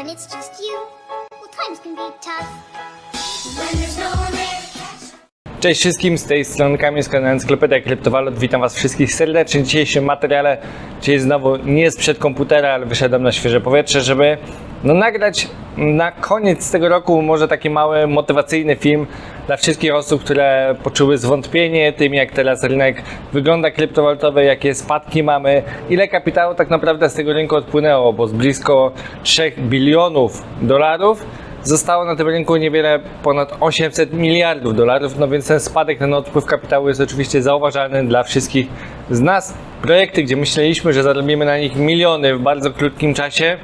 when it's just you, well, times can be tough. When there's no one there Cześć wszystkim, z tej strony Kamil z kanału Encyklopedię Kryptowalut. Witam Was wszystkich serdecznie w dzisiejszym materiale. Dzisiaj znowu nie sprzed komputera, ale wyszedłem na świeże powietrze, żeby no, nagrać na koniec tego roku może taki mały motywacyjny film dla wszystkich osób, które poczuły zwątpienie tym, jak teraz rynek wygląda kryptowalutowy, jakie spadki mamy, ile kapitału tak naprawdę z tego rynku odpłynęło, bo z blisko 3 bilionów dolarów Zostało na tym rynku niewiele ponad 800 miliardów dolarów, no więc ten spadek, ten odpływ kapitału jest oczywiście zauważalny dla wszystkich z nas. Projekty, gdzie myśleliśmy, że zarobimy na nich miliony w bardzo krótkim czasie,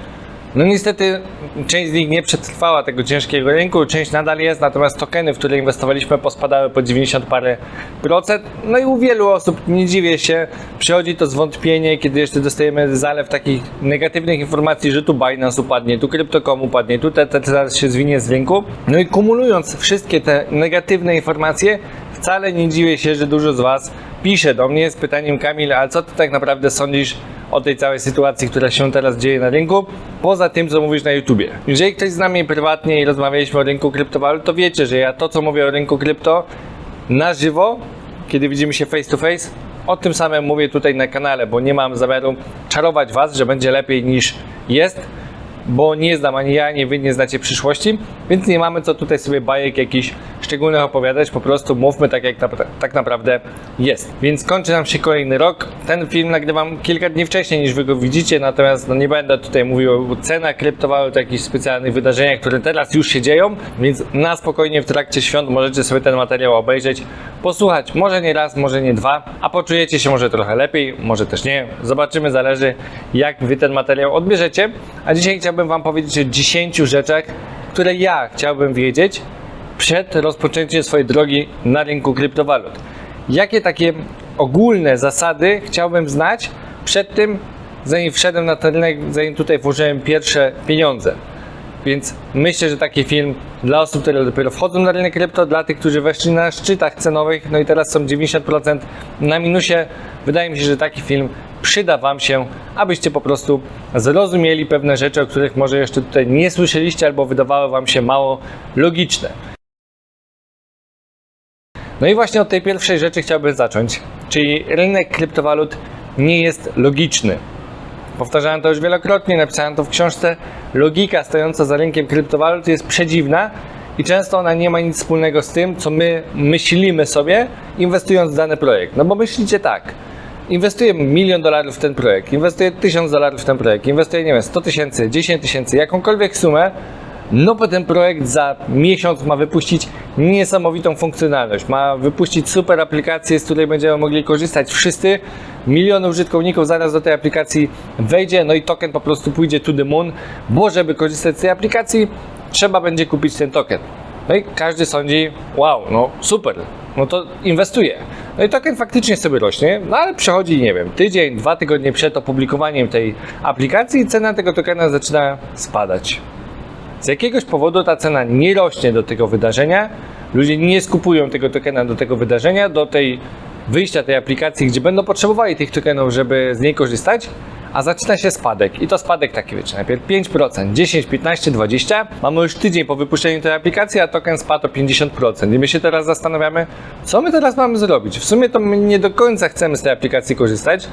no niestety część z nich nie przetrwała tego ciężkiego rynku, część nadal jest, natomiast tokeny, w które inwestowaliśmy pospadały po 90 parę procent. No i u wielu osób, nie dziwię się, przychodzi to zwątpienie, kiedy jeszcze dostajemy zalew takich negatywnych informacji, że tu Binance upadnie, tu Crypto.com upadnie, tu zaraz się zwinie z rynku. No i kumulując wszystkie te negatywne informacje, wcale nie dziwię się, że dużo z Was pisze do mnie z pytaniem Kamil, a co Ty tak naprawdę sądzisz o tej całej sytuacji, która się teraz dzieje na rynku, poza tym, co mówisz na YouTubie. Jeżeli ktoś zna mnie prywatnie i rozmawialiśmy o rynku kryptowalut, to wiecie, że ja to, co mówię o rynku krypto na żywo, kiedy widzimy się face to face, o tym samym mówię tutaj na kanale, bo nie mam zamiaru czarować Was, że będzie lepiej niż jest, bo nie znam ani ja, ani Wy nie znacie przyszłości, więc nie mamy co tutaj sobie bajek jakichś szczególnych opowiadać, po prostu mówmy tak, jak napra- tak naprawdę jest. Więc kończy nam się kolejny rok. Ten film nagrywam kilka dni wcześniej niż Wy go widzicie, natomiast no, nie będę tutaj mówił o cenach kryptowalut, jakichś specjalnych wydarzeniach, które teraz już się dzieją, więc na spokojnie w trakcie świąt możecie sobie ten materiał obejrzeć, posłuchać, może nie raz, może nie dwa, a poczujecie się może trochę lepiej, może też nie. Zobaczymy, zależy jak Wy ten materiał odbierzecie. A dzisiaj chciałbym Wam powiedzieć o 10 rzeczach, które ja chciałbym wiedzieć przed rozpoczęciem swojej drogi na rynku kryptowalut. Jakie takie ogólne zasady chciałbym znać przed tym, zanim wszedłem na ten rynek, zanim tutaj włożyłem pierwsze pieniądze. Więc myślę, że taki film dla osób, które dopiero wchodzą na rynek krypto, dla tych, którzy weszli na szczytach cenowych, no i teraz są 90% na minusie, wydaje mi się, że taki film przyda Wam się, abyście po prostu zrozumieli pewne rzeczy, o których może jeszcze tutaj nie słyszeliście albo wydawały Wam się mało logiczne. No i właśnie od tej pierwszej rzeczy chciałbym zacząć, czyli rynek kryptowalut nie jest logiczny. Powtarzałem to już wielokrotnie, napisałem to w książce. Logika stojąca za rynkiem kryptowalut jest przedziwna i często ona nie ma nic wspólnego z tym, co my myślimy sobie, inwestując w dany projekt. No bo myślicie tak, inwestuję milion dolarów w ten projekt, inwestuję tysiąc dolarów w ten projekt, inwestuję, nie wiem, 100 tysięcy, 10 tysięcy, jakąkolwiek sumę, no bo ten projekt za miesiąc ma wypuścić niesamowitą funkcjonalność. Ma wypuścić super aplikację, z której będziemy mogli korzystać wszyscy. Miliony użytkowników zaraz do tej aplikacji wejdzie, no i token po prostu pójdzie to the moon, bo żeby korzystać z tej aplikacji, trzeba będzie kupić ten token. No i każdy sądzi, wow, no super, no to inwestuje. No i token faktycznie sobie rośnie, no ale przechodzi, nie wiem, tydzień, dwa tygodnie przed opublikowaniem tej aplikacji i cena tego tokena zaczyna spadać. Z jakiegoś powodu ta cena nie rośnie do tego wydarzenia. Ludzie nie skupują tego tokena do tego wydarzenia, do tej wyjścia tej aplikacji, gdzie będą potrzebowali tych tokenów, żeby z niej korzystać, a zaczyna się spadek. I to spadek taki, wiecie, najpierw 5%, 10, 15, 20. Mamy już tydzień po wypuszczeniu tej aplikacji, a token spadł o 50%. I my się teraz zastanawiamy, co my teraz mamy zrobić. W sumie to my nie do końca chcemy z tej aplikacji korzystać,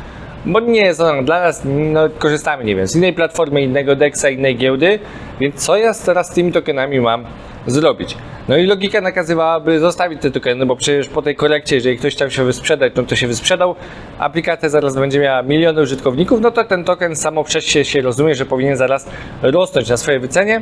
bo nie jest ona dla nas, no, korzystamy, nie wiem, z innej platformy, innego DEXa, innej giełdy, więc co ja teraz z tymi tokenami mam zrobić? No i logika nakazywałaby zostawić te tokeny, bo przecież po tej korekcie, jeżeli ktoś chciał się wysprzedać, no to się wysprzedał, aplikacja zaraz będzie miała miliony użytkowników, no to ten token samo przez się, się rozumie, że powinien zaraz rosnąć na swojej wycenie,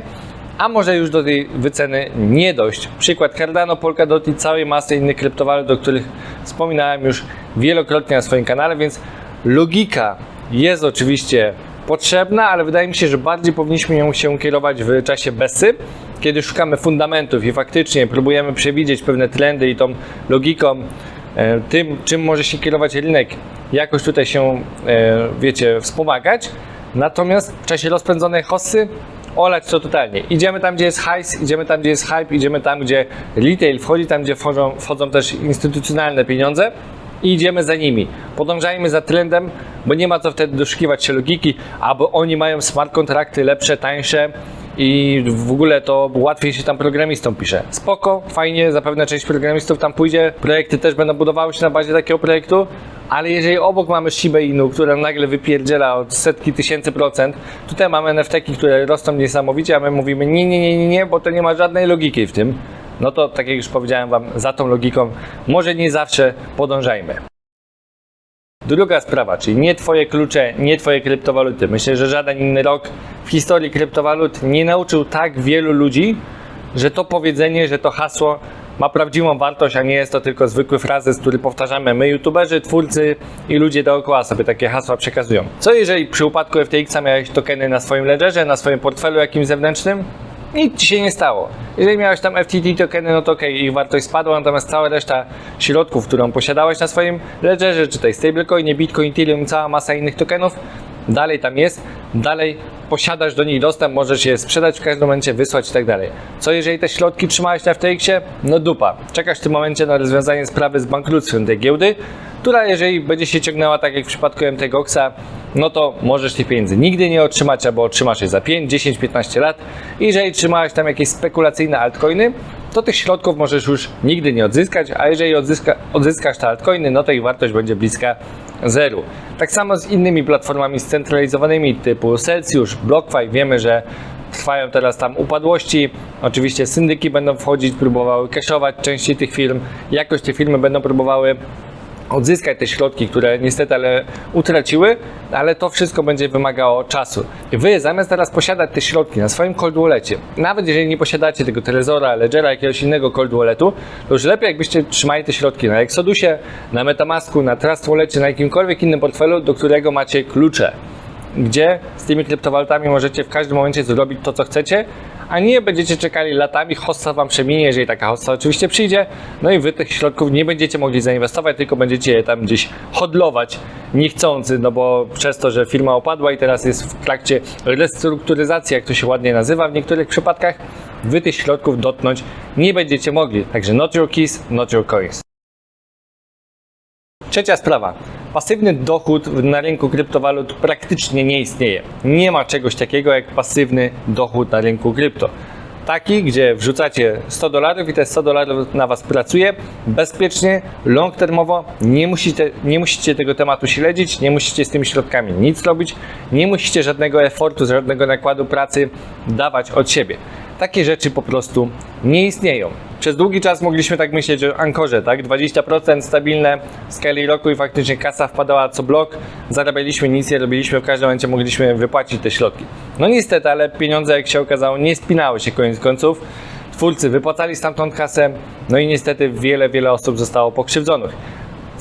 a może już do tej wyceny nie dojść. Przykład Cardano, Polkadot i całej masy innych kryptowalut, o których wspominałem już wielokrotnie na swoim kanale, więc logika jest oczywiście potrzebna, ale wydaje mi się, że bardziej powinniśmy ją się kierować w czasie BESY, kiedy szukamy fundamentów i faktycznie próbujemy przewidzieć pewne trendy i tą logiką, e, tym czym może się kierować rynek, jakoś tutaj się, e, wiecie, wspomagać. Natomiast w czasie rozpędzonej hossy olać to totalnie. Idziemy tam, gdzie jest hajs, idziemy tam, gdzie jest hype, idziemy tam, gdzie retail wchodzi, tam, gdzie wchodzą, wchodzą też instytucjonalne pieniądze i idziemy za nimi. Podążajmy za trendem, bo nie ma co wtedy doszukiwać się logiki, albo oni mają smart kontrakty lepsze, tańsze i w ogóle to łatwiej się tam programistom pisze. Spoko, fajnie, zapewne część programistów tam pójdzie, projekty też będą budowały się na bazie takiego projektu, ale jeżeli obok mamy Shiba Inu, która nagle wypierdziela od setki tysięcy procent, tutaj mamy NFT-ki, które rosną niesamowicie, a my mówimy nie, nie, nie, nie, nie, bo to nie ma żadnej logiki w tym. No to tak jak już powiedziałem Wam, za tą logiką może nie zawsze podążajmy. Druga sprawa, czyli nie Twoje klucze, nie Twoje kryptowaluty. Myślę, że żaden inny rok w historii kryptowalut nie nauczył tak wielu ludzi, że to powiedzenie, że to hasło ma prawdziwą wartość, a nie jest to tylko zwykły frazes, który powtarzamy my, youtuberzy, twórcy i ludzie dookoła sobie takie hasła przekazują. Co jeżeli przy upadku FTX-a miałeś tokeny na swoim ledgerze, na swoim portfelu jakimś zewnętrznym? Nic ci się nie stało. Jeżeli miałeś tam FTT tokeny, no to okej, ich wartość spadła, natomiast cała reszta środków, którą posiadałeś na swoim ledgerze, czy tej stablecoinie, Bitcoin, Ethereum, cała masa innych tokenów, dalej tam jest, dalej posiadasz do nich dostęp, możesz je sprzedać w każdym momencie, wysłać i tak dalej. Co jeżeli te środki trzymałeś na FTX-ie? No dupa. Czekasz w tym momencie na rozwiązanie sprawy z bankructwem tej giełdy, która jeżeli będzie się ciągnęła tak jak w przypadku MTGOXa, no to możesz tych pieniędzy nigdy nie otrzymać, albo otrzymasz je za 5, 10, 15 lat. I jeżeli trzymałeś tam jakieś spekulacyjne altcoiny, to tych środków możesz już nigdy nie odzyskać, a jeżeli odzyska, odzyskasz te altcoiny, no to ich wartość będzie bliska zeru. Tak samo z innymi platformami scentralizowanymi typu Celsius, BlockFi. Wiemy, że trwają teraz tam upadłości. Oczywiście syndyki będą wchodzić, próbowały cashować części tych firm. Jakoś te firmy będą próbowały odzyskać te środki, które niestety ale utraciły, ale to wszystko będzie wymagało czasu. Wy zamiast teraz posiadać te środki na swoim cold wallecie, nawet jeżeli nie posiadacie tego Trezora, Ledgera, jakiegoś innego cold walletu, to już lepiej jakbyście trzymali te środki na Exodusie, na Metamasku, na Trust Wallecie, na jakimkolwiek innym portfelu, do którego macie klucze gdzie z tymi kryptowalutami możecie w każdym momencie zrobić to, co chcecie, a nie będziecie czekali latami, hossa wam przeminie, jeżeli taka hossa oczywiście przyjdzie, no i wy tych środków nie będziecie mogli zainwestować, tylko będziecie je tam gdzieś hodlować niechcący, no bo przez to, że firma opadła i teraz jest w trakcie restrukturyzacji, jak to się ładnie nazywa w niektórych przypadkach, wy tych środków dotknąć nie będziecie mogli. Także not your keys, not your coins. Trzecia sprawa. Pasywny dochód na rynku kryptowalut praktycznie nie istnieje. Nie ma czegoś takiego jak pasywny dochód na rynku krypto. Taki, gdzie wrzucacie 100 dolarów i te 100 dolarów na Was pracuje bezpiecznie, long termowo, nie musicie, nie musicie tego tematu śledzić, nie musicie z tymi środkami nic robić, nie musicie żadnego efortu, żadnego nakładu pracy dawać od siebie. Takie rzeczy po prostu nie istnieją. Przez długi czas mogliśmy tak myśleć o Ankorze, tak? 20% stabilne w skali roku i faktycznie kasa wpadała co blok, zarabialiśmy, nic nie robiliśmy, w każdym momencie mogliśmy wypłacić te środki. No niestety, ale pieniądze, jak się okazało, nie spinały się koniec końców. Twórcy wypłacali stamtąd kasę, no i niestety wiele, wiele osób zostało pokrzywdzonych.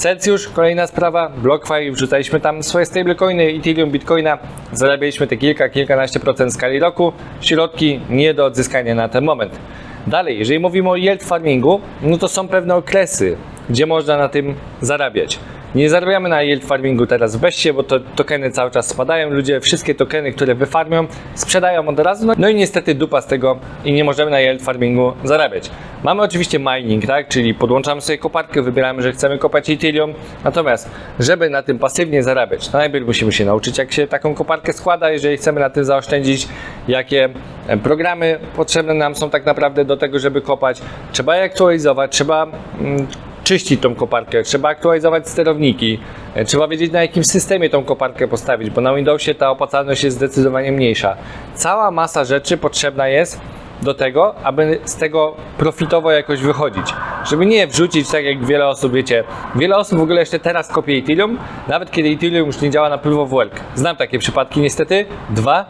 Celsius, kolejna sprawa, BlockFi, wrzucaliśmy tam swoje stablecoiny, Ethereum, Bitcoina, zarabialiśmy te kilka, kilkanaście procent skali roku, środki nie do odzyskania na ten moment. Dalej, jeżeli mówimy o yield farmingu, no to są pewne okresy, gdzie można na tym zarabiać. Nie zarabiamy na yield farmingu teraz w bo to tokeny cały czas spadają. Ludzie wszystkie tokeny, które wyfarmią, sprzedają od razu. No, no i niestety dupa z tego i nie możemy na yield farmingu zarabiać. Mamy oczywiście mining, tak? Czyli podłączamy sobie koparkę, wybieramy, że chcemy kopać Ethereum. Natomiast, żeby na tym pasywnie zarabiać, to najpierw musimy się nauczyć, jak się taką koparkę składa, jeżeli chcemy na tym zaoszczędzić, jakie e, programy potrzebne nam są tak naprawdę do tego, żeby kopać. Trzeba je aktualizować, trzeba mm, czyścić tą koparkę, trzeba aktualizować sterowniki, e, trzeba wiedzieć na jakim systemie tą koparkę postawić, bo na Windowsie ta opłacalność jest zdecydowanie mniejsza. Cała masa rzeczy potrzebna jest do tego, aby z tego profitowo jakoś wychodzić. Żeby nie wrzucić tak jak wiele osób, wiecie, wiele osób w ogóle jeszcze teraz kopie Ethereum, nawet kiedy Ethereum już nie działa na Proof of Work. Znam takie przypadki niestety, dwa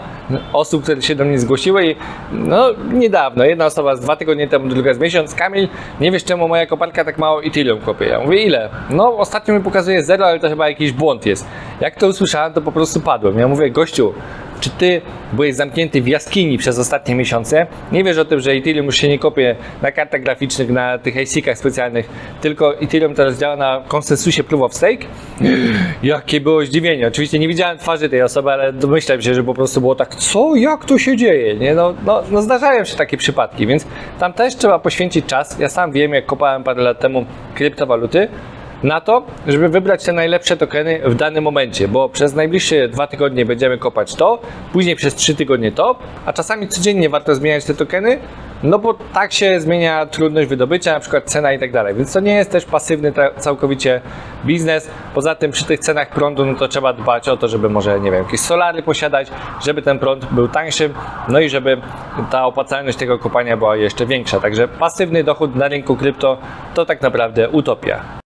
osób, które się do mnie zgłosiły i no niedawno, jedna osoba z dwa tygodnie temu, druga z miesiąc, Kamil, nie wiesz czemu moja koparka tak mało Ethereum kopie. Ja mówię ile? No ostatnio mi pokazuje zero, ale to chyba jakiś błąd jest. Jak to usłyszałem, to po prostu padłem. Ja mówię, gościu, czy ty byłeś zamknięty w jaskini przez ostatnie miesiące? Nie wiesz o tym, że Ethereum już się nie kopie na kartach graficznych, na tych ASIC-ach specjalnych, tylko Ethereum teraz działa na konsensusie Proof of Stake? Jakie było zdziwienie. Oczywiście nie widziałem twarzy tej osoby, ale domyślam się, że po prostu było tak, co, jak to się dzieje? Nie? No, no, no zdarzają się takie przypadki, więc tam też trzeba poświęcić czas. Ja sam wiem, jak kopałem parę lat temu kryptowaluty, na to, żeby wybrać te najlepsze tokeny w danym momencie, bo przez najbliższe dwa tygodnie będziemy kopać to, później przez trzy tygodnie to, a czasami codziennie warto zmieniać te tokeny, no bo tak się zmienia trudność wydobycia, na przykład cena i tak dalej. Więc to nie jest też pasywny całkowicie biznes. Poza tym przy tych cenach prądu, no to trzeba dbać o to, żeby może, nie wiem, jakieś solary posiadać, żeby ten prąd był tańszy, no i żeby ta opłacalność tego kopania była jeszcze większa. Także pasywny dochód na rynku krypto to tak naprawdę utopia.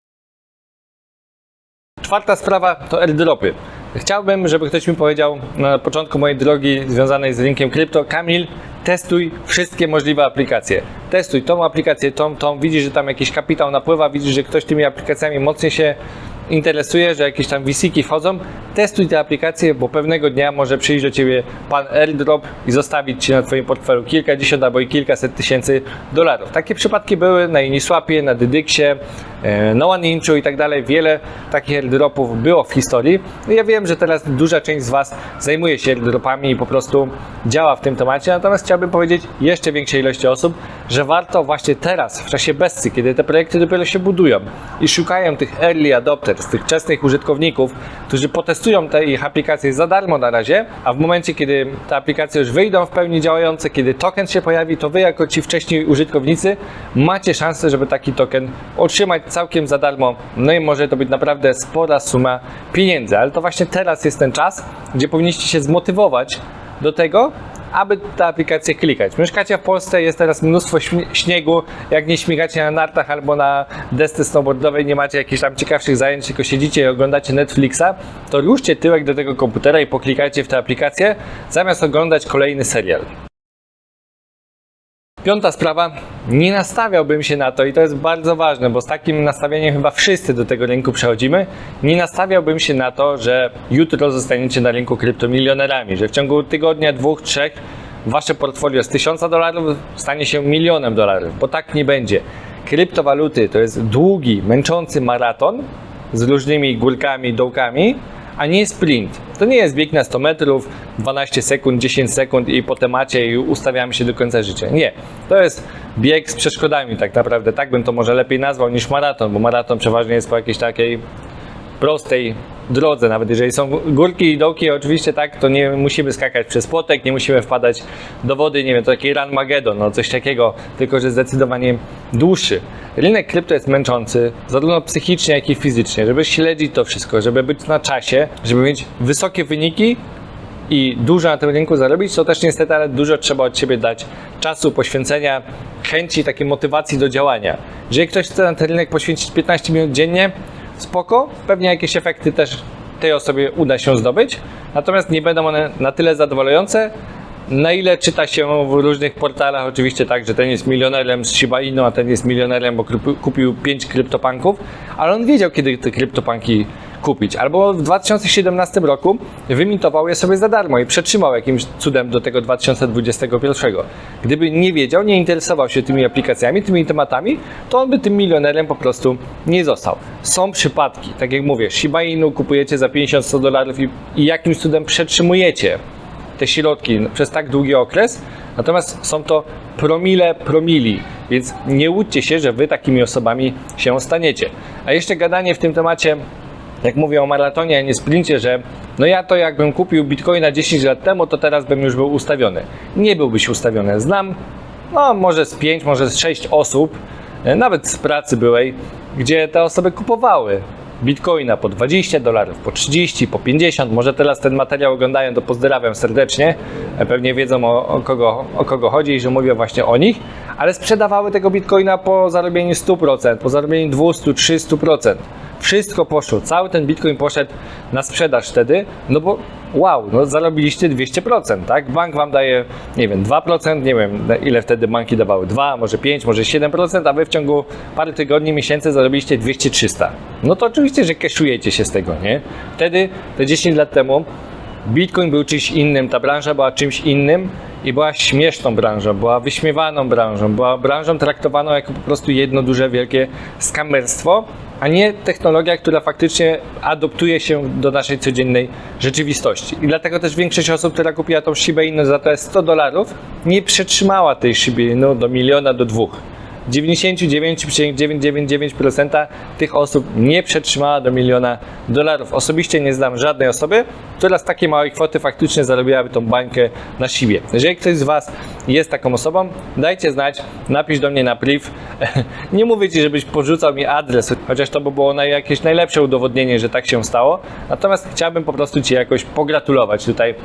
Czwarta sprawa to airdropy. Chciałbym, żeby ktoś mi powiedział na początku mojej drogi związanej z rynkiem krypto, Kamil, testuj wszystkie możliwe aplikacje. Testuj tą aplikację, tą, tą, widzisz, że tam jakiś kapitał napływa, widzisz, że ktoś tymi aplikacjami mocniej się interesuje, że jakieś tam visiki wchodzą, testuj te aplikacje, bo pewnego dnia może przyjść do Ciebie pan airdrop i zostawić Ci na Twoim portfelu kilkadziesiąt albo i kilkaset tysięcy dolarów. Takie przypadki były na Uniswapie, na Dydyksie, e, na OneInchu i tak dalej. Wiele takich airdropów było w historii. No Ja wiem, że teraz duża część z Was zajmuje się airdropami i po prostu działa w tym temacie, natomiast chciałbym powiedzieć jeszcze większej ilości osób, że warto właśnie teraz, w czasie bezcy, kiedy te projekty dopiero się budują i szukają tych early adopters, tych wczesnych użytkowników, którzy potestują te ich aplikacje za darmo na razie, a w momencie, kiedy te aplikacje już wyjdą w pełni działające, kiedy token się pojawi, to Wy jako ci wcześniej użytkownicy macie szansę, żeby taki token otrzymać całkiem za darmo. No i może to być naprawdę spora suma pieniędzy, ale to właśnie teraz jest ten czas, gdzie powinniście się zmotywować do tego, aby te aplikacje klikać. Mieszkacie w Polsce, jest teraz mnóstwo śniegu, jak nie śmigacie na nartach albo na desce snowboardowej, nie macie jakichś tam ciekawszych zajęć, tylko siedzicie i oglądacie Netflixa, to ruszcie tyłek do tego komputera i poklikajcie w tę aplikację, zamiast oglądać kolejny serial. Piąta sprawa, nie nastawiałbym się na to i to jest bardzo ważne, bo z takim nastawieniem chyba wszyscy do tego rynku przechodzimy. Nie nastawiałbym się na to, że jutro zostaniecie na rynku kryptomilionerami, że w ciągu tygodnia, dwóch, trzech wasze portfolio z 1000 dolarów stanie się milionem dolarów, bo tak nie będzie. Kryptowaluty to jest długi, męczący maraton z różnymi górkami, dołkami, a nie sprint. To nie jest bieg na 100 metrów, 12 sekund, 10 sekund i po temacie i ustawiamy się do końca życia. Nie. To jest bieg z przeszkodami tak naprawdę. Tak bym to może lepiej nazwał niż maraton, bo maraton przeważnie jest po jakiejś takiej prostej drodze, nawet jeżeli są górki i dołki, oczywiście tak, to nie musimy skakać przez płotek, nie musimy wpadać do wody, nie wiem, to taki run Magedon, no coś takiego, tylko że zdecydowanie dłuższy. Rynek krypto jest męczący, zarówno psychicznie, jak i fizycznie, żeby śledzić to wszystko, żeby być na czasie, żeby mieć wysokie wyniki i dużo na tym rynku zarobić, to też niestety, ale dużo trzeba od siebie dać czasu, poświęcenia, chęci, takiej motywacji do działania. Jeżeli ktoś chce na ten rynek poświęcić 15 minut dziennie, spoko, pewnie jakieś efekty też tej osobie uda się zdobyć, natomiast nie będą one na tyle zadowalające, na ile czyta się w różnych portalach, oczywiście tak, że ten jest milionerem z Shiba Inu, a ten jest milionerem, bo kupi- kupił 5 kryptopanków, ale on wiedział, kiedy te kryptopanki kupić. Albo w 2017 roku wymintował je sobie za darmo i przetrzymał jakimś cudem do tego 2021. Gdyby nie wiedział, nie interesował się tymi aplikacjami, tymi tematami, to on by tym milionerem po prostu nie został. Są przypadki, tak jak mówię, Shiba Inu kupujecie za 50-100 dolarów i, i jakimś cudem przetrzymujecie te środki przez tak długi okres, natomiast są to promile promili, więc nie łudźcie się, że wy takimi osobami się staniecie. A jeszcze gadanie w tym temacie, jak mówię o maratonie, a nie sprincie, że no ja to jakbym kupił bitcoina 10 lat temu, to teraz bym już był ustawiony. Nie byłbyś ustawiony. Znam, no może z 5, może z 6 osób, e, nawet z pracy byłej, gdzie te osoby kupowały bitcoina po 20 dolarów, po 30, po 50. Może teraz ten materiał oglądają, to pozdrawiam serdecznie. E, Pewnie wiedzą o, o, kogo, o kogo chodzi i że mówię właśnie o nich, ale sprzedawały tego bitcoina po zarobieniu 100%, po zarobieniu 200, 300%. Wszystko poszło, cały ten bitcoin poszedł na sprzedaż wtedy, no bo wow, no zarobiliście 200%, tak? Bank wam daje, nie wiem, 2%, nie wiem ile wtedy banki dawały, 2, może 5, może 7%, a wy w ciągu paru tygodni, miesięcy zarobiliście 200-300. No to oczywiście, że keszujecie się z tego, nie? Wtedy, te 10 lat temu, Bitcoin był czymś innym, ta branża była czymś innym i była śmieszną branżą, była wyśmiewaną branżą, była branżą traktowaną jako po prostu jedno duże, wielkie skamerstwo, a nie technologia, która faktycznie adoptuje się do naszej codziennej rzeczywistości. I dlatego też większość osób, która kupiła tą Shiba Inu za te 100 dolarów, nie przetrzymała tej Shiba Inu do miliona, do dwóch. 99,999% tych osób nie przetrzymała do miliona dolarów. Osobiście nie znam żadnej osoby, która z takiej małej kwoty faktycznie zarobiłaby tą bańkę na siebie. Jeżeli ktoś z Was jest taką osobą, dajcie znać, napisz do mnie na priv. Nie mówię Ci, żebyś porzucał mi adres, chociaż to by było jakieś najlepsze udowodnienie, że tak się stało. Natomiast chciałbym po prostu Ci jakoś pogratulować tutaj.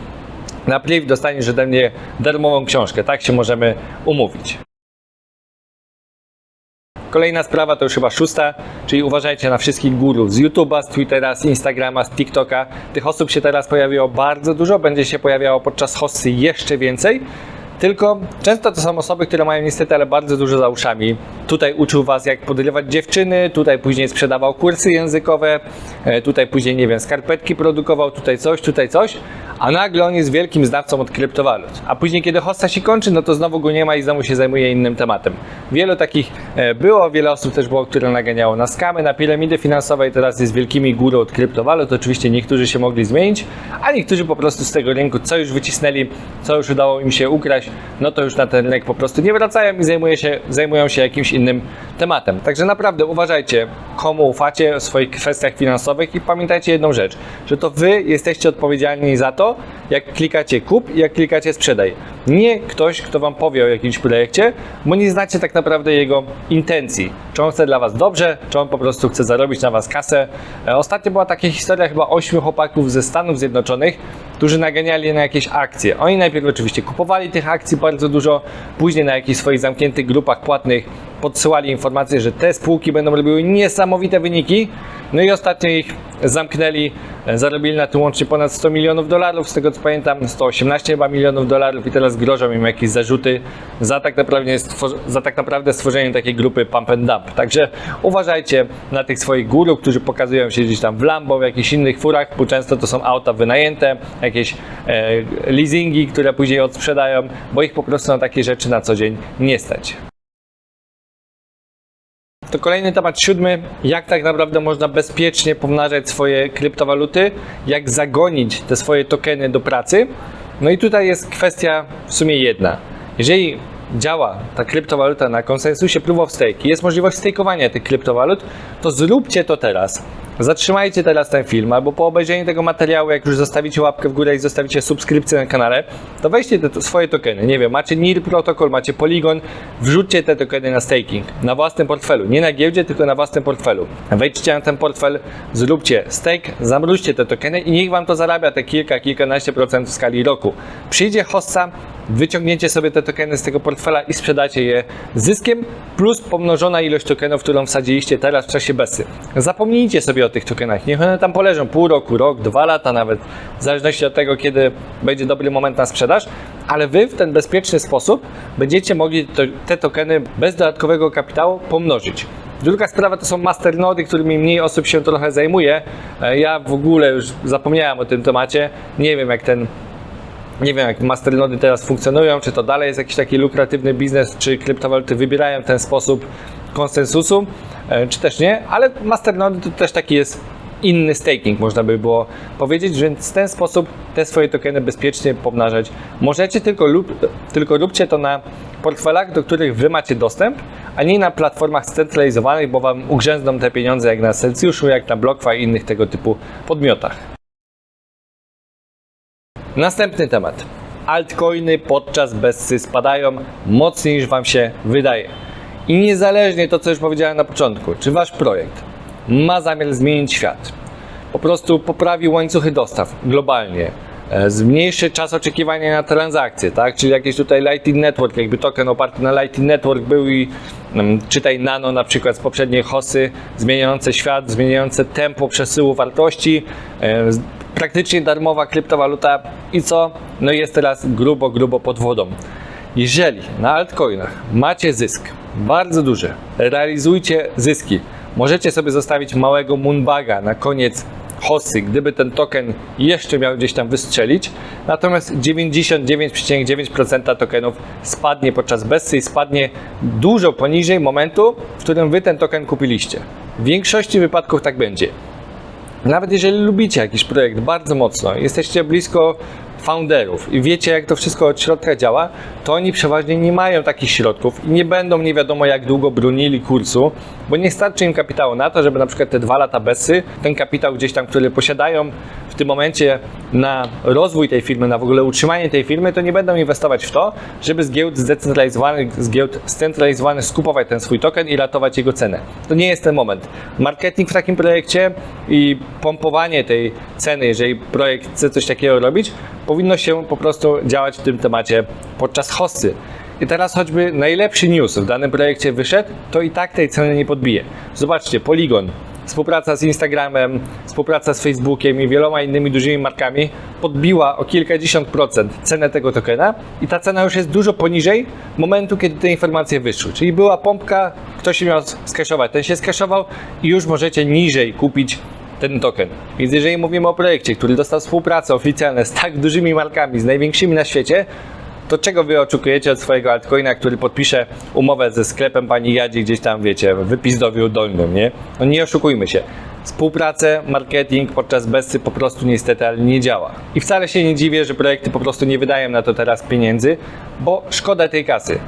Na priv dostaniesz ode mnie darmową książkę, tak się możemy umówić. Kolejna sprawa to już chyba szósta, czyli uważajcie na wszystkich górów z YouTube'a, z Twittera, z Instagrama, z TikToka. Tych osób się teraz pojawiło bardzo dużo, będzie się pojawiało podczas hossy jeszcze więcej. Tylko często to są osoby, które mają niestety ale bardzo dużo za uszami. Tutaj uczył Was jak podrywać dziewczyny, tutaj później sprzedawał kursy językowe, e, tutaj później, nie wiem, skarpetki produkował, tutaj coś, tutaj coś, a nagle on jest wielkim znawcą od kryptowalut. A później, kiedy hossa się kończy, no to znowu go nie ma i znowu się zajmuje innym tematem. Wielu takich e, było, wiele osób też było, które naganiało na skamy, na piramidy finansowe i teraz jest wielkimi górą od kryptowalut. Oczywiście niektórzy się mogli zmienić, a niektórzy po prostu z tego rynku, co już wycisnęli, co już udało im się ukraść, no to już na ten rynek po prostu nie wracają i zajmuje się, zajmują się jakimś innym tematem. Także naprawdę uważajcie, komu ufacie w swoich kwestiach finansowych i pamiętajcie jedną rzecz, że to wy jesteście odpowiedzialni za to, jak klikacie kup i jak klikacie sprzedaj. Nie ktoś, kto wam powie o jakimś projekcie, bo nie znacie tak naprawdę jego intencji. Czy on chce dla was dobrze, czy on po prostu chce zarobić na was kasę. E, Ostatnio była taka historia chyba ośmiu chłopaków ze Stanów Zjednoczonych, którzy naganiali na jakieś akcje. Oni najpierw oczywiście kupowali tych akcji bardzo dużo, później na jakichś swoich zamkniętych grupach płatnych podsyłali informacje, że te spółki będą robiły niesamowite wyniki. No i ostatnio ich zamknęli, e, zarobili na tym łącznie ponad 100 milionów dolarów, z tego co pamiętam 118 chyba milionów dolarów i teraz grożą im jakieś zarzuty za tak naprawdę, za tak naprawdę stworzenie takiej grupy pump and dump. Także uważajcie na tych swoich górów, którzy pokazują się gdzieś tam w Lambo, w jakichś innych furach, bo często to są auta wynajęte, jakieś e, leasingi, które później odsprzedają, bo ich po prostu na takie rzeczy na co dzień nie stać. To kolejny temat siódmy, jak tak naprawdę można bezpiecznie pomnażać swoje kryptowaluty, jak zagonić te swoje tokeny do pracy. No i tutaj jest kwestia w sumie jedna. Jeżeli działa ta kryptowaluta na konsensusie proof of stake jest możliwość stakeowania tych kryptowalut, to zróbcie to teraz. Zatrzymajcie teraz ten film, albo po obejrzeniu tego materiału, jak już zostawicie łapkę w górę i zostawicie subskrypcję na kanale, to weźcie te swoje tokeny. Nie wiem, macie NIR protokol, macie Polygon, wrzućcie te tokeny na staking, na własnym portfelu. Nie na giełdzie, tylko na własnym portfelu. Wejdźcie na ten portfel, zróbcie stake, zamróżcie te tokeny i niech wam to zarabia te kilka, kilkanaście procent w skali roku. Przyjdzie hossa, wyciągniecie sobie te tokeny z tego portfela i sprzedacie je zyskiem plus pomnożona ilość tokenów, którą wsadziliście teraz w czasie besy. Zapomnijcie sobie o tych tokenach, niech one tam poleżą pół roku, rok, dwa lata nawet, w zależności od tego, kiedy będzie dobry moment na sprzedaż, ale wy w ten bezpieczny sposób będziecie mogli to, te tokeny bez dodatkowego kapitału pomnożyć. Druga sprawa to są masternody, którymi mniej osób się trochę zajmuje. E, Ja w ogóle już zapomniałem o tym temacie. Nie wiem jak ten nie wiem, jak masternody teraz funkcjonują, czy to dalej jest jakiś taki lukratywny biznes, czy kryptowaluty wybierają ten sposób konsensusu, e, czy też nie, ale masternody to też taki jest inny staking, można by było powiedzieć, więc w ten sposób te swoje tokeny bezpiecznie pomnażać możecie, tylko, lub, tylko róbcie to na portfelach, do których wy macie dostęp, a nie na platformach scentralizowanych, bo wam ugrzęzną te pieniądze jak na Celsiuszu, jak na BlockFi i innych tego typu podmiotach. Następny temat. Altcoiny podczas bessy spadają mocniej niż Wam się wydaje. I niezależnie to, co już powiedziałem na początku, czy Wasz projekt ma zamiar zmienić świat, po prostu poprawi łańcuchy dostaw globalnie, e, zmniejszy czas oczekiwania na transakcje, tak? Czyli jakiś tutaj Lightning Network, jakby token oparty na Lightning Network był i mm, czytaj Nano na przykład z poprzedniej hosy, zmieniające świat, zmieniające tempo przesyłu wartości, e, praktycznie darmowa kryptowaluta i co? No jest teraz grubo, grubo pod wodą. Jeżeli na altcoinach macie zysk bardzo duży, realizujcie zyski. Możecie sobie zostawić małego moonbaga na koniec hossy, gdyby ten token jeszcze miał gdzieś tam wystrzelić. Natomiast 99,9% tokenów spadnie podczas bessy i spadnie dużo poniżej momentu, w którym wy ten token kupiliście. W większości wypadków tak będzie. Nawet jeżeli lubicie jakiś projekt bardzo mocno, jesteście blisko founderów. I wiecie, jak to wszystko od środka działa, to oni przeważnie nie mają takich środków i nie będą nie wiadomo jak długo bronili kursu, bo nie starczy im kapitału na to, żeby na przykład te dwa lata BESY, ten kapitał gdzieś tam, który posiadają w tym momencie na rozwój tej firmy, na w ogóle utrzymanie tej firmy, to nie będą inwestować w to, żeby z giełd zdecentralizowanych, z giełd scentralizowanych skupować ten swój token i ratować jego cenę. To nie jest ten moment. Marketing w takim projekcie i pompowanie tej ceny, jeżeli projekt chce coś takiego robić, powinno się po prostu działać w tym temacie podczas hosty. I teraz choćby najlepszy news w danym projekcie wyszedł, to i tak tej ceny nie podbije. Zobaczcie, Polygon, współpraca z Instagramem, współpraca z Facebookiem i wieloma innymi dużymi markami podbiła o kilkadziesiąt procent cenę tego tokena i ta cena już jest dużo poniżej momentu, kiedy te informacje wyszły. Czyli była pompka, ktoś się miał skeszować, ten się skeszował i już możecie niżej kupić ten token. Więc jeżeli mówimy o projekcie, który dostał współpracę oficjalne z tak dużymi markami, z największymi na świecie, to czego wy oczekujecie od swojego altcoina, który podpisze umowę ze sklepem pani Jadzi gdzieś tam, wiecie, w Wypizdowiu Dolnym, nie? No nie oszukujmy się. Współpracę, marketing podczas Bessy po prostu niestety ale nie działa. I wcale się nie dziwię, że projekty po prostu nie wydają na to teraz pieniędzy, bo szkoda tej kasy.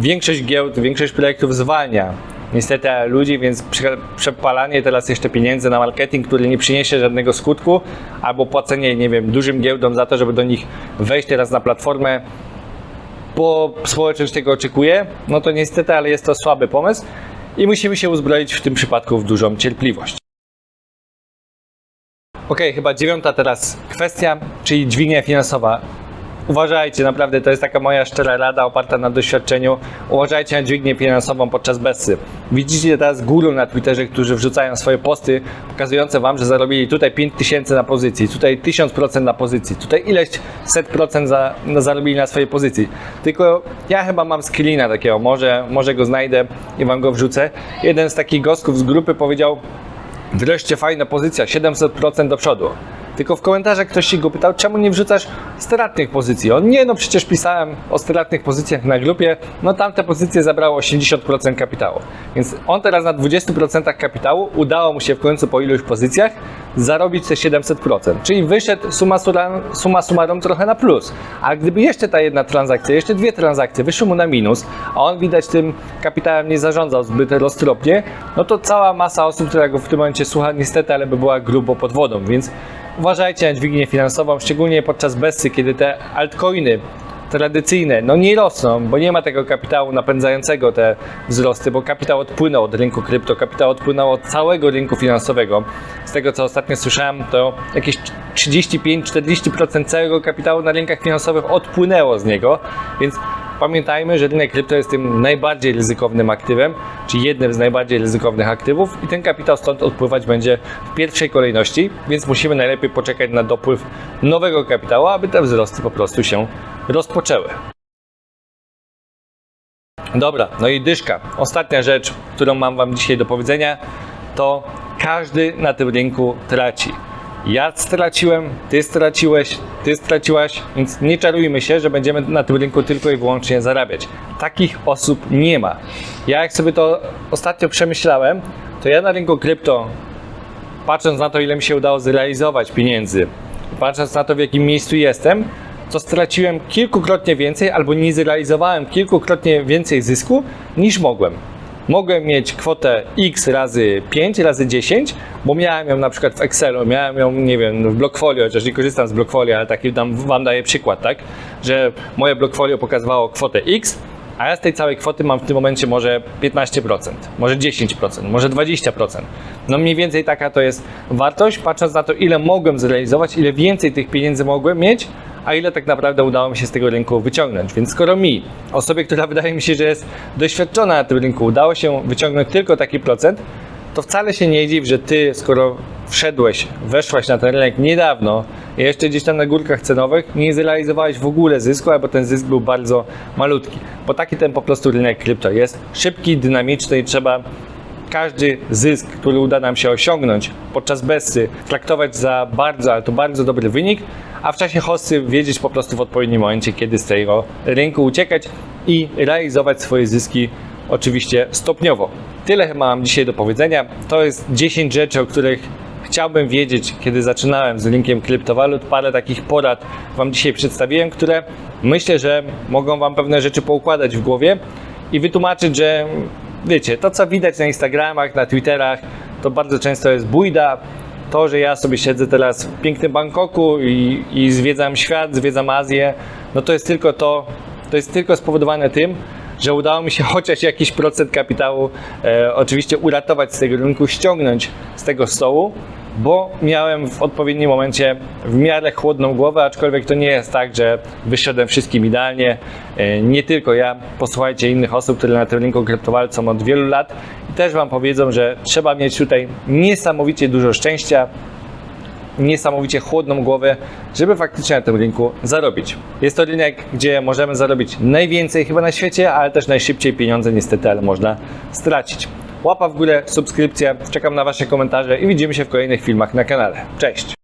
Większość giełd, większość projektów zwalnia niestety ludzi, więc prze- przepalanie teraz jeszcze pieniędzy na marketing, który nie przyniesie żadnego skutku, albo płacenie, nie wiem, dużym giełdom za to, żeby do nich wejść teraz na platformę, bo społeczność tego oczekuje, no to niestety, ale jest to słaby pomysł i musimy się uzbroić w tym przypadku w dużą cierpliwość. Ok, chyba dziewiąta teraz kwestia, czyli dźwignia finansowa. Uważajcie, naprawdę to jest taka moja szczera rada oparta na doświadczeniu. Uważajcie na dźwignię finansową podczas Bessy. Widzicie teraz guru na Twitterze, którzy wrzucają swoje posty pokazujące Wam, że zarobili tutaj 5000 na pozycji, tutaj 1000% na pozycji, tutaj ileś set procent za, no, zarobili na swojej pozycji. Tylko ja chyba mam screena takiego, może, może go znajdę i Wam go wrzucę. Jeden z takich gosków z grupy powiedział, Wreszcie fajna pozycja, 700% do przodu. Tylko w komentarzach ktoś się go pytał, czemu nie wrzucasz stratnych pozycji? On nie, no przecież pisałem o stratnych pozycjach na grupie, no tamte pozycje zabrało 80% kapitału. Więc on teraz na 20% kapitału udało mu się w końcu po iluś pozycjach zarobić te 700%. Czyli wyszedł suma, suma summarum trochę na plus. A gdyby jeszcze ta jedna transakcja, jeszcze dwie transakcje wyszły mu na minus, a on widać tym kapitałem nie zarządzał zbyt roztropnie, no to cała masa osób, która go w tym momencie słucha, niestety, ale by była grubo pod wodą. Więc uważajcie na dźwignię finansową, szczególnie podczas Bessy, kiedy te altcoiny tradycyjne, no nie rosną, bo nie ma tego kapitału napędzającego te wzrosty, bo kapitał odpłynął od rynku krypto, kapitał odpłynął od całego rynku finansowego. Z tego co ostatnio słyszałem, to jakieś 35-40% całego kapitału na rynkach finansowych odpłynęło z niego, więc pamiętajmy, że rynek krypto jest tym najbardziej ryzykownym aktywem, czy jednym z najbardziej ryzykownych aktywów i ten kapitał stąd odpływać będzie w pierwszej kolejności, więc musimy najlepiej poczekać na dopływ nowego kapitału, aby te wzrosty po prostu się rozpoczęły. Dobra, no i dyszka. Ostatnia rzecz, którą mam Wam dzisiaj do powiedzenia, to każdy na tym rynku traci. Ja straciłem, Ty straciłeś, Ty straciłaś, więc nie czarujmy się, że będziemy na tym rynku tylko i wyłącznie zarabiać. Takich osób nie ma. Ja jak sobie to ostatnio przemyślałem, to ja na rynku krypto, patrząc na to, ile mi się udało zrealizować pieniędzy, patrząc na to, w jakim miejscu jestem, to straciłem kilkukrotnie więcej albo nie zrealizowałem kilkukrotnie więcej zysku niż mogłem. Mogłem mieć kwotę x razy 5 razy 10, bo miałem ją na przykład w Excelu, miałem ją, nie wiem, w Blockfolio, chociaż nie korzystam z Blockfolio, ale taki tam Wam daję przykład, tak? Że moje Blockfolio pokazywało kwotę x, a ja z tej całej kwoty mam w tym momencie może 15%, może 10%, może 20%. No mniej więcej taka to jest wartość, patrząc na to, ile mogłem zrealizować, ile więcej tych pieniędzy mogłem mieć, a ile tak naprawdę udało mi się z tego rynku wyciągnąć. Więc skoro mi, osobie, która wydaje mi się, że jest doświadczona na tym rynku, udało się wyciągnąć tylko taki procent, to wcale się nie dziw, że ty, skoro wszedłeś, weszłaś na ten rynek niedawno jeszcze gdzieś tam na górkach cenowych, nie zrealizowałeś w ogóle zysku, albo ten zysk był bardzo malutki. Bo taki ten po prostu rynek krypto jest szybki, dynamiczny i trzeba każdy zysk, który uda nam się osiągnąć podczas Bessy, traktować za bardzo, ale to bardzo dobry wynik, a w czasie hossy wiedzieć po prostu w odpowiednim momencie, kiedy z tego rynku uciekać i realizować swoje zyski oczywiście stopniowo. Tyle mam dzisiaj do powiedzenia. To jest 10 rzeczy, o których chciałbym wiedzieć, kiedy zaczynałem z rynkiem kryptowalut, parę takich porad Wam dzisiaj przedstawiłem, które myślę, że mogą Wam pewne rzeczy poukładać w głowie i wytłumaczyć, że wiecie, to co widać na Instagramach, na Twitterach, to bardzo często jest bójda. To, że ja sobie siedzę teraz w pięknym Bangkoku i, i zwiedzam świat, zwiedzam Azję, no to jest tylko to, to jest tylko spowodowane tym, że udało mi się chociaż jakiś procent kapitału e, oczywiście uratować z tego rynku, ściągnąć z tego stołu, bo miałem w odpowiednim momencie w miarę chłodną głowę, aczkolwiek to nie jest tak, że wyszedłem wszystkim idealnie. E, nie tylko ja, posłuchajcie innych osób, które na tym rynku kryptowalut od wielu lat też Wam powiedzą, że trzeba mieć tutaj niesamowicie dużo szczęścia, niesamowicie chłodną głowę, żeby faktycznie na tym rynku zarobić. Jest to rynek, gdzie możemy zarobić najwięcej chyba na świecie, ale też najszybciej pieniądze niestety, ale można stracić. Łapa w górę, subskrypcja, czekam na Wasze komentarze i widzimy się w kolejnych filmach na kanale. Cześć!